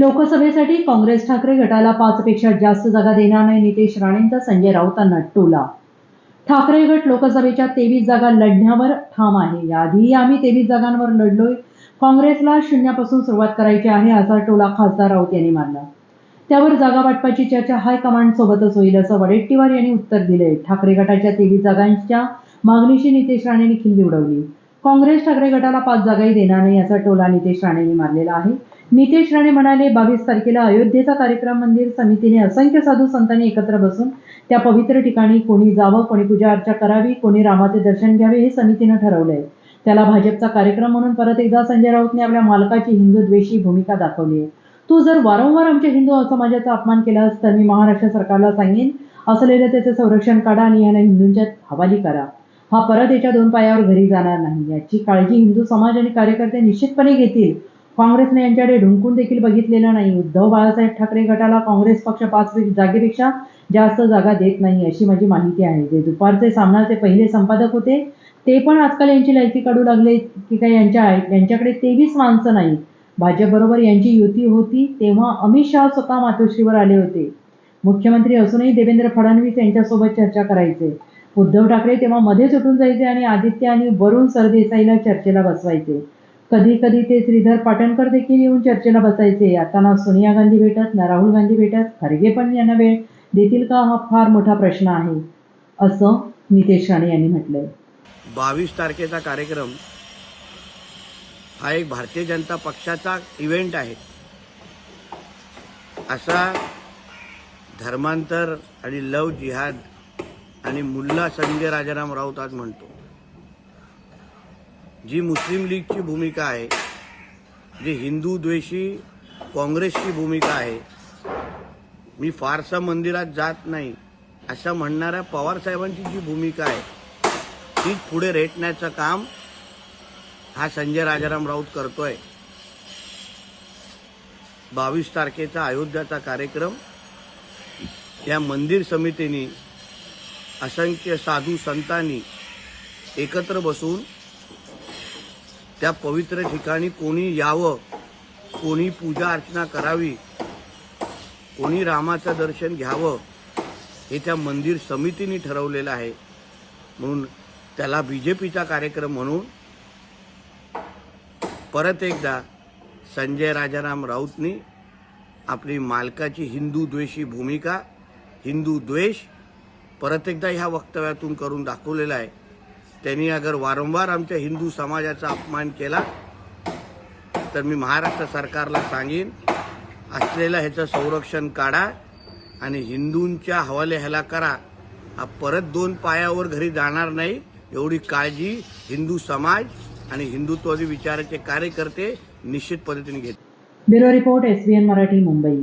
लोकसभेसाठी काँग्रेस ठाकरे गटाला पाचपेक्षा जास्त जागा देणार नाही नितेश राणेंचा संजय राऊतांना टोला. ठाकरे गट लोकसभेच्या तेवीस जागा लढण्यावर ठाम आहे. याआधीही आम्ही तेवीस जागांवर लढलोय. काँग्रेसला शून्यापासून सुरुवात करायची आहे असा टोला खासदार राऊत यांनी मारला त्यावर जागा वाटपाची चर्चा हायकमांड सोबतच होईल असं वडेट्टीवार यांनी उत्तर दिले ठाकरे गटाच्या तेवीस जागांच्या मागणीशी नितेश राणेंनी खिल्ली उडवली. काँग्रेस ठाकरे गटाला पाच जागाही देणार नाही याचा टोला नितेश राणेंनी मारलेला आहे. नितेश राणे म्हणाले बावीस तारखेला अयोध्येचा कार्यक्रम मंदिर समितीने असंख्य साधू संतांनी एकत्र बसून त्या पवित्र ठिकाणी कोणी जावं कोणी पूजा अर्चा करावी कोणी रामाचे दर्शन घ्यावे हे समितीनं ठरवलंय. त्याला भाजपचा कार्यक्रम म्हणून परत एकदा संजय राऊतने आपल्या मालकाची हिंदुद्वेषी भूमिका दाखवली आहे. तू जर वारंवार आमच्या हिंदू समाजाचा अपमान केलास तर मी महाराष्ट्र सरकारला सांगेन असलेलं त्याचं संरक्षण काढा आणि याला हिंदूंच्या हवाली करा. हा परत याच्या दोन पायावर घरी जाणार नाही. याची काळजी हिंदू समाज आणि कार्यकर्ते निश्चितपणे घेतील. काँग्रेसने यांच्याकडे ढुंकून देखील बघितलेलं नाही. उद्धव बाळासाहेब ठाकरे गटाला काँग्रेस पक्ष पाच जागेपेक्षा जास्त जागा देत नाही अशी माझी माहिती आहे. जे दुपारचे सामनाचे पहिले संपादक होते ते पण आजकाल यांची लायकी काढू लागले की काय यांच्या यांच्याकडे तेवीस माणसं नाही भाजपबरोबर यांची युती होती तेव्हा अमित शहा स्वतः मातोश्रीवर आले होते. मुख्यमंत्री असूनही देवेंद्र फडणवीस यांच्यासोबत चर्चा करायचे. उद्धव ठाकरे तेव्हा मध्येच उठून जायचे आणि आदित्य आणि वरुण सरदेसाईला चर्चेला बसवायचे. कधी कधी ते श्रीधर पाटणकर देखील येऊन चर्चेला बसायचे. आता ना सोनिया गांधी भेटत ना राहुल गांधी भेटत खरगे पण यांना वेळ देतील का हा फार मोठा प्रश्न आहे असं नितेश राणे यांनी म्हटलंय. बावीस तारखेचा कार्यक्रम हा एक भारतीय जनता पक्षाचा इव्हेंट आहे. असा धर्मांतर आणि लव जिहाद आणि मुल्ला संजय राजाराम राऊत आज म्हणतो जी मुस्लिम लीगची भूमिका आहे जी हिंदू द्वेषी काँग्रेसची भूमिका आहे मी फारसा मंदिरात जात नाही असं म्हणणाऱ्या पवार साहेबांची जी भूमिका आहे ती पुढे रेटण्याचं काम हा संजय राजाराम राऊत करतोय. बावीस तारखेचा अयोध्याचा कार्यक्रम या मंदिर समितीने असंख्य साधू संतांनी एकत्र बसून त्या पवित्र ठिकाणी कोणी यावं कोणी पूजा अर्चना करावी कोणी रामाचं दर्शन घ्यावं हे त्या मंदिर समितीने ठरवलेलं आहे. म्हणून त्याला बी जे पीचा कार्यक्रम म्हणून परत एकदा संजय राजाराम राऊतनी आपली मालकाची हिंदू द्वेषी भूमिका हिंदू द्वेष परत एकदा ह्या वक्तव्यातून करून दाखवलेला आहे. त्यांनी अगर वारंवार आमच्या हिंदू समाजाचा अपमान केला तर मी महाराष्ट्र सरकारला सांगेन असलेलं ह्याचं संरक्षण काढा आणि हिंदूंच्या हवाले ह्याला करा. हा परत दोन पायावर घरी जाणार नाही एवढी काळजी हिंदू समाज आणि हिंदुत्वादी विचाराचे कार्यकर्ते निश्चित पद्धतीने घेत bureau report SBN Marathi Mumbai.